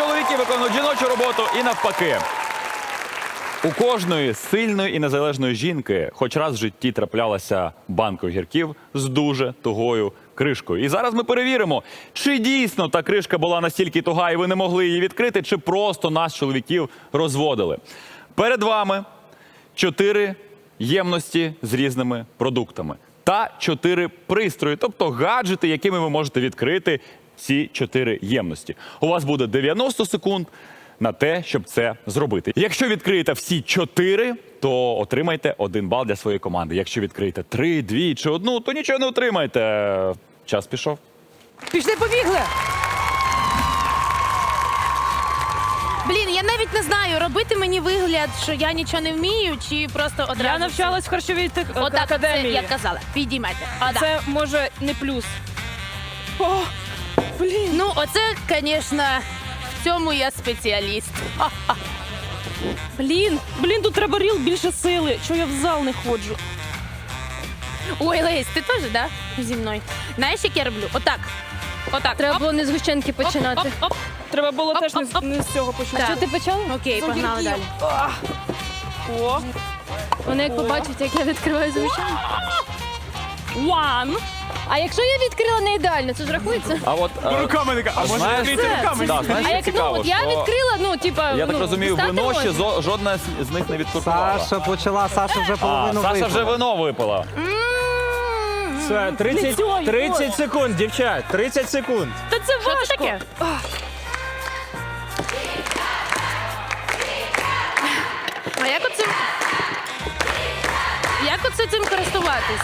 чоловіки виконують жіночу роботу і навпаки. У кожної сильної і незалежної жінки, хоч раз в житті траплялася банка огірків з дуже тугою кришкою. І зараз ми перевіримо, чи дійсно та кришка була настільки туга, і ви не могли її відкрити, чи просто нас, чоловіків, розводили. Перед вами чотири ємності з різними продуктами та чотири пристрої, тобто гаджети, якими ви можете відкрити ці чотири ємності. У вас буде 90 секунд на те, щоб це зробити. Якщо відкриєте всі чотири, то отримайте один бал для своєї команди. Якщо відкриєте три, дві чи одну, то нічого не отримаєте. Час пішов. Пішли, побігли. Блін, я навіть не знаю, робити мені вигляд, що я нічого не вмію, чи просто одразу. Я навчалась в харчовій тех... Отак, це, академії. я казала. Підіймайте. А Да. це може не плюс. О, блін. Ну, оце, звісно, в цьому я спеціаліст. Блін, блін, тут треба ріл більше сили. Чого я в зал не ходжу? Ой, Лесь, ти теж, да? Зі мною. Знаєш, як я роблю? Отак. Отак. Треба Оп, було не з гущенки починати. Оп, оп, Треба було Оп, теж не, оп, з- оп. не з цього почати. Що ти почала? Окей, погнали далі. О, Вони як побачать, як я відкриваю звичайно. one. А якщо я відкрила не ідеально, це ж рахується? А от е, Руками не а може знаєш, відкрити руками? да, знаєш, А що як ну цікаво, от я що відкрила, ну типа я ну, так розумію, дістати вино ще можна. зо- жодна з- з них не відкуркувала. Саша почала, Саша вже А, половину Саша випила. вже вино випила. Все, 30, 30 секунд, дівчат, 30 секунд. Та це Що важко. таке? А як оцим... Як оце цим користуватись?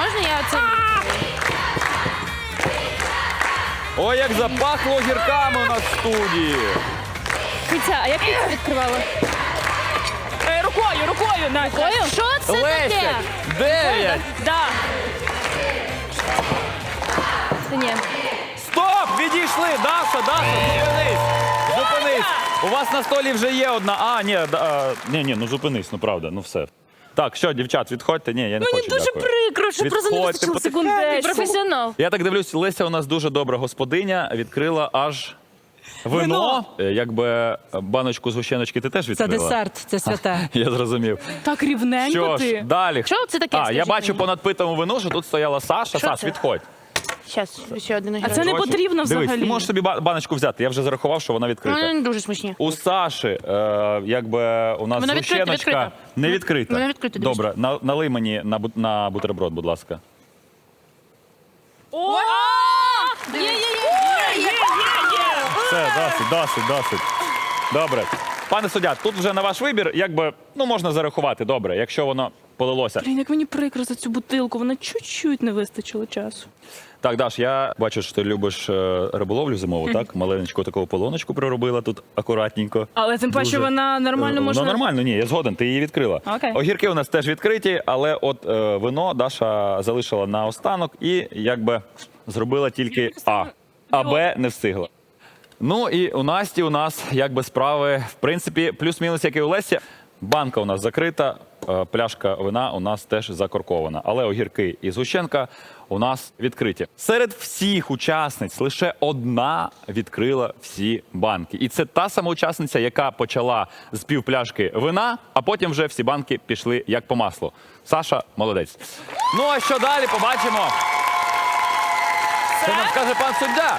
Можна я оцим? Ой, як запахло огірками у нас в студії. Киця, а як ти це відкривала? Е, рукою, рукою, Настя. Що це Леся, таке? дев'ять. Да. Ні. Стоп! Відійшли! Даша, Даша, зупинись! Зупинись! У вас на столі вже є одна. А, ні, да, а, ні, ні, ну зупинись, ну правда, ну все. Так, що, дівчат, відходьте. Ні, я не Мені хочу. дуже дякую. прикро, що просто не Відходьте, вистачило секунд потихеньку, Професіонал. Я так дивлюсь, Леся у нас дуже добра господиня, відкрила аж вино. Е, Якби баночку з гущеночки ти теж Це відкрила. десерт, це святе. Я зрозумів. Так рівненько Що ж, ти. далі. Що це таке, А, я скажіть бачу мені? по надпитому вину, що тут стояла Саша. Що Саш, це? відходь. Щас, ще один А це не Точно. потрібно Дивись, взагалі. ти можеш собі ба- баночку взяти. Я вже зарахував, що вона Ну, відкрита. Вони не дуже смачні. У Саші, е, якби у нас Вона відкрита, відкрита. не відкрита. Вона відкрита, дивись. Добре, на, налий мені на, бу- на бутерброд, будь ласка. О! Все, досить, досить, досить. Добре. Пане суддя, тут вже на ваш вибір, якби ну можна зарахувати. Добре, якщо воно полилося. Блін, як мені прикро за цю бутилку, вона чуть-чуть не вистачило часу. Так, Даш, я бачу, що ти любиш е, риболовлю зимову, так? Маленечку таку полоночку проробила тут акуратненько. Але тим паче Дуже. вона нормально Е, може. Ну, нормально, ні, я згоден, ти її відкрила. Окей. Огірки у нас теж відкриті, але от е, вино Даша залишила на останок і якби зробила тільки А, а Б не встигла. Ну і у Насті у нас якби справи, в принципі, плюс-мінус, як і у Лесі. Банка у нас закрита, пляшка вина у нас теж закоркована. Але огірки і згущенка у нас відкриті. Серед всіх учасниць лише одна відкрила всі банки. І це та сама учасниця, яка почала з півпляшки вина, а потім вже всі банки пішли як по маслу. Саша молодець. Ну а що далі? Побачимо. Це нам скаже пан суддя.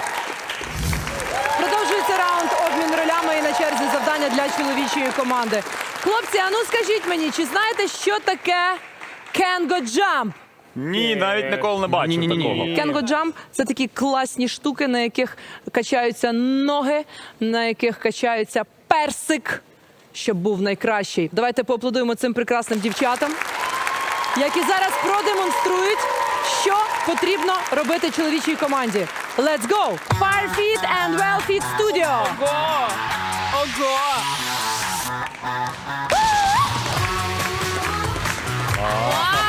Продовжується раунд обмін ролями і на черзі завдання для чоловічої команди. Хлопці, а ну скажіть мені, чи знаєте, що таке Кенго Jump? Ні, навіть ніколи не бачив такого. Кенго Jump – це такі класні штуки, на яких качаються ноги, на яких качається персик, щоб був найкращий. Давайте поаплодуємо цим прекрасним дівчатам, які зараз продемонструють, що потрібно робити чоловічій команді. Let's go! Firefit and Wellfit Studio! Ого! Ого! Вау!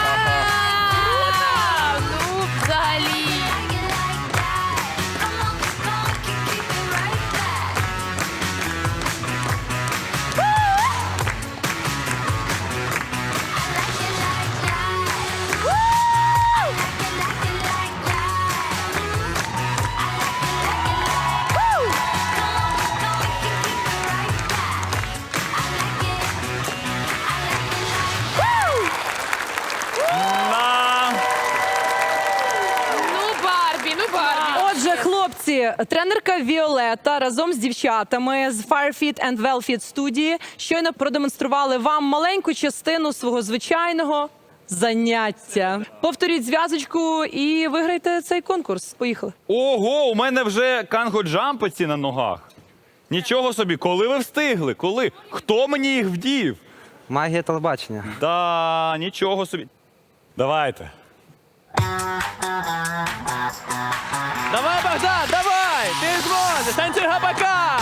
Тренерка Віолета разом з дівчатами з Firefit and Wellfit студії щойно продемонстрували вам маленьку частину свого звичайного заняття. Повторіть зв'язочку і виграйте цей конкурс. Поїхали. Ого, у мене вже канго-джампиці на ногах. Нічого собі, коли ви встигли? Коли? Хто мені їх вдів? Магія телебачення. Да, нічого собі. Давайте. Давай, Богдан, давай! Ти зможеш! Танцюй габака!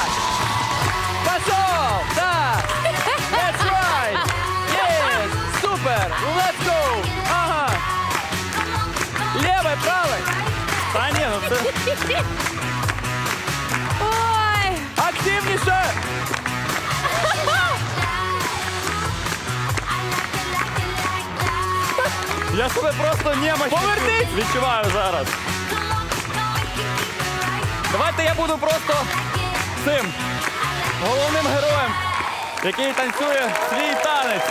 Пошов! Да! That's right! Yes! Супер! Let's go! Ага! Левой, правой! Та ні, ну це. Ой! Активніше! Я себе просто немощ Повернись! відчуваю зараз. Давайте я буду просто цим головним героєм, який танцює свій танець.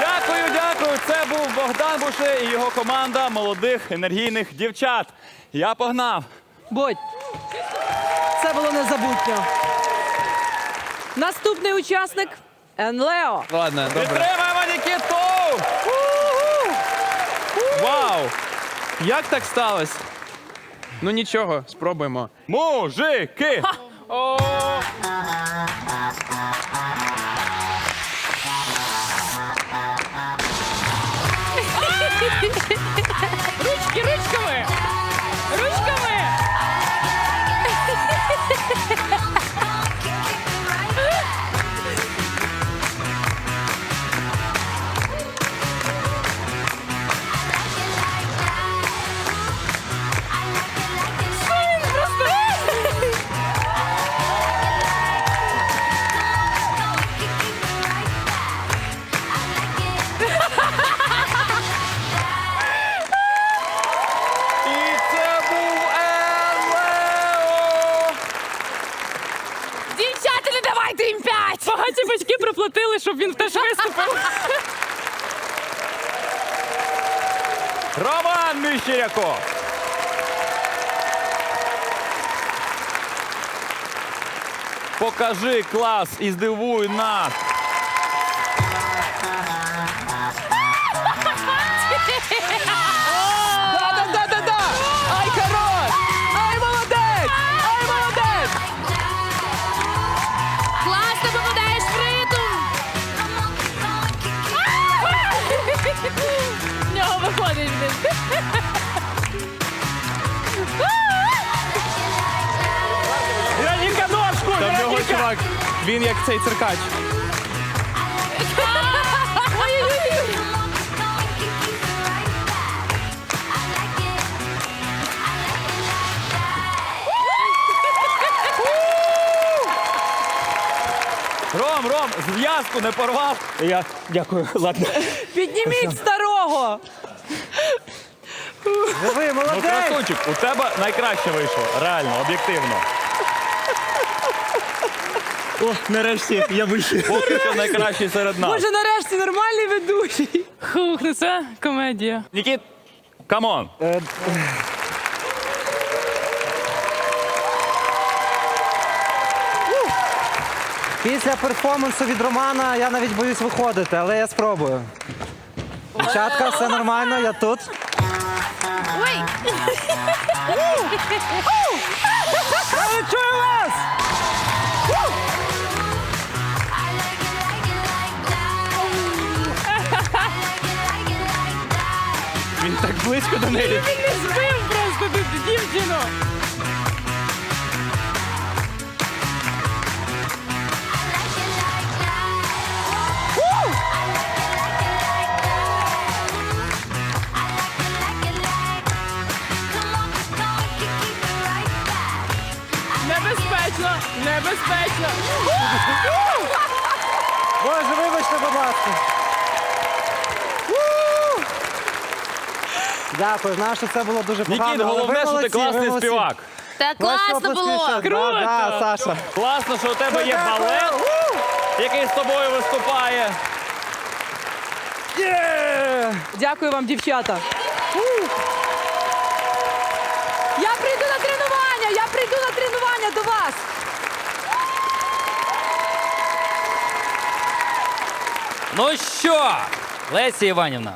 Дякую, дякую. Це був Богдан Буше і його команда молодих енергійних дівчат. Я погнав. Будь. Це було незабутньо. Наступний учасник Енлео. Ладно, добре. Підтримаємо Нікіту! Вау! Як так сталося? Ну нічого, спробуємо. Мужики! Ручки, Покажи клас і здивуй нас! Він як цей циркач. Ром, Ром, зв'язку не порвав. Я дякую, ладно. Підніміть старого! Живий, Ну, молодець! красунчик, у тебе найкраще вийшло, реально, об'єктивно. О, нарешті я вийшов. Поки що найкращий серед нас. Боже, нарешті нормальний ведучий. Хух, ну це комедія. Нікіт, камон. Після перформансу від Романа я навіть боюсь виходити, але я спробую. Дівчатка, все нормально, я тут. Ой! Я не чую вас! так близько до неї. Він не збив просто тут дівчину. Небезпечно! Небезпечно! Боже, вибачте, будь ласка. Дякую, знаю, що це було дуже погано. Нікіт, але ви головне, що ти молодці, ви класний молодці. співак. Так Ваші класно було! ще. Круто! Да, да, Саша. Класно, що у тебе є Дякую. балет, який з тобою виступає. Є! Дякую вам, дівчата. Я прийду на тренування. Я прийду на тренування до вас. Ну що, Леся Іванівна,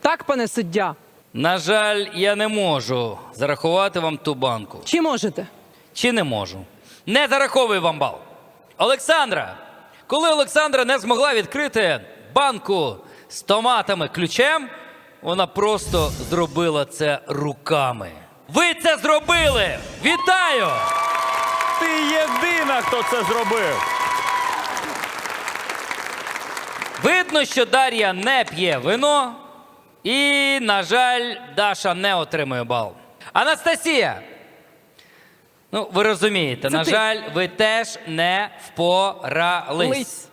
Так, пане суддя. На жаль, я не можу зарахувати вам ту банку. Чи можете? Чи не можу? Не зараховую вам бал. Олександра, коли Олександра не змогла відкрити банку з томатами ключем, вона просто зробила це руками. Ви це зробили! Вітаю! Ти єдина, хто це зробив. Видно, що Дар'я не п'є вино, і, на жаль, Даша не отримує бал. Анастасія! Ну, ви розумієте, на ти. жаль, ви теж не впорались. Лись.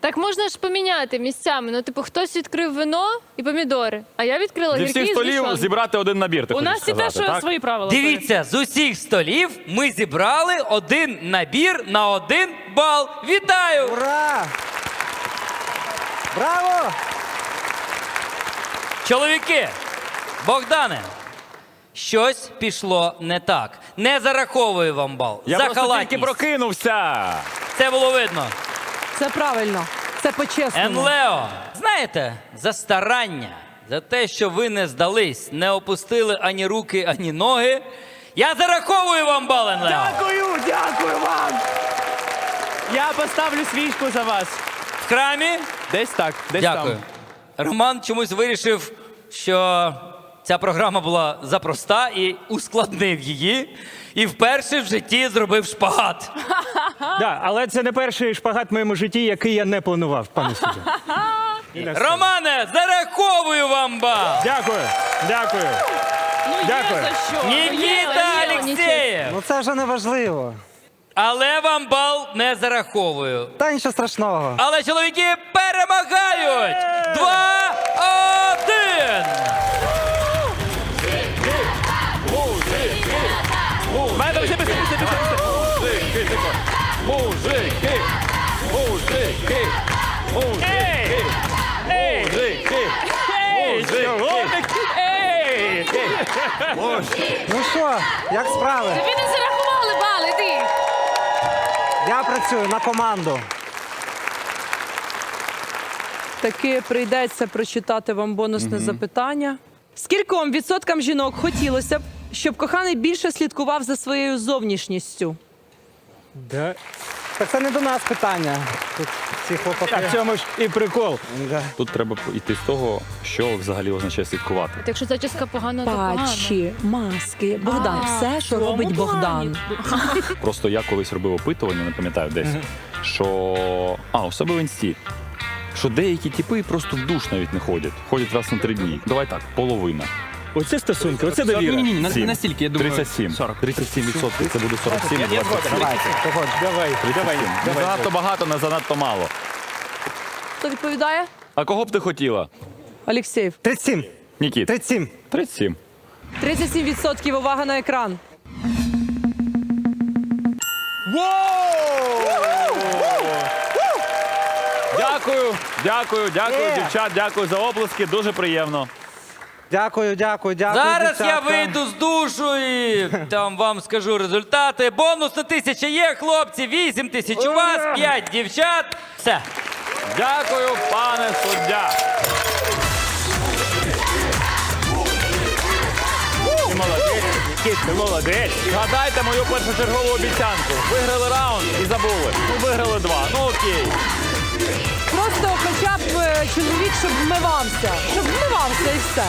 Так можна ж поміняти місцями. Ну, типу, хтось відкрив вино і помідори, а я відкрила Зі гірки всіх і столів згущенку. зібрати один набір. Ти У нас і теж так? свої правила. Дивіться, з усіх столів ми зібрали один набір на один бал. Вітаю! Ура! Браво! Чоловіки, Богдане, щось пішло не так. Не зараховую вам бал. Я За просто тільки халатність. прокинувся. Це було видно. Це правильно. Це по-чесному. Енлео, знаєте, за старання, за те, що ви не здались, не опустили ані руки, ані ноги. Я зараховую вам бал, Енлео. Дякую, дякую вам. Я поставлю свічку за вас. В храмі. Десь так, десь Дякую. там. Роман чомусь вирішив, що ця програма була запроста і ускладнив її. І вперше в житті зробив шпагат. Да, але це не перший шпагат в моєму житті, який я не планував, пане суддя. Романе, зараховую вам бал! Дякую, дякую. Ну, є Дякую. за що. Нікіта Алєксєєв! Ну це вже не важливо. Але вам бал не зараховую. Та нічого страшного. Але чоловіки перемагають! Два, один! Мужики! Мужики! Мужики! Мужики! Мужики! Ну що, як справи? Ви не! Я працюю на команду. Таки прийдеться прочитати вам бонусне запитання. Скільком відсоткам жінок хотілося б, щоб коханий більше слідкував за своєю зовнішністю? Да. Так це не до нас питання. Тут всі хлопаки. А в цьому ж і прикол. Да. Тут треба йти з того, що взагалі означає слідкувати. От Якщо зачіска погана, то погано. Патчі, маски, Богдан, все, що робить Богдан. Просто я колись робив опитування, не пам'ятаю десь, що. А, у себе в інсті. Що деякі типи просто в душ навіть не ходять. Ходять раз на три дні. Давай так, половина. Оце стосунки, оце довіра. Ні, ні, ні, Сім. настільки, я думаю. 37. 40. 37 відсотків. Це буде 47 Я- я 27. Давайте, погодь. Давай, давай, Не давай. занадто багато, не занадто мало. Хто відповідає? А кого б ти хотіла? Олексєєв. 37. Нікіт. 37. 37. 37% увага на екран. Дякую, дякую, дякую, дівчат, дякую за оплески. Дуже приємно. Дякую, дякую, дякую. Зараз я дівчатка. вийду з душу і там вам скажу результати. Бонус на тисяча є, хлопці, вісім тисяч у вас, п'ять дівчат. Все. Дякую, пане суддя. Ти молодець, Нікіт, ти молодець. Згадайте мою першочергову обіцянку. Виграли раунд і забули. Ну, виграли два. Ну окей. Чоловік, щоб вмивався. Щоб вмивався і все.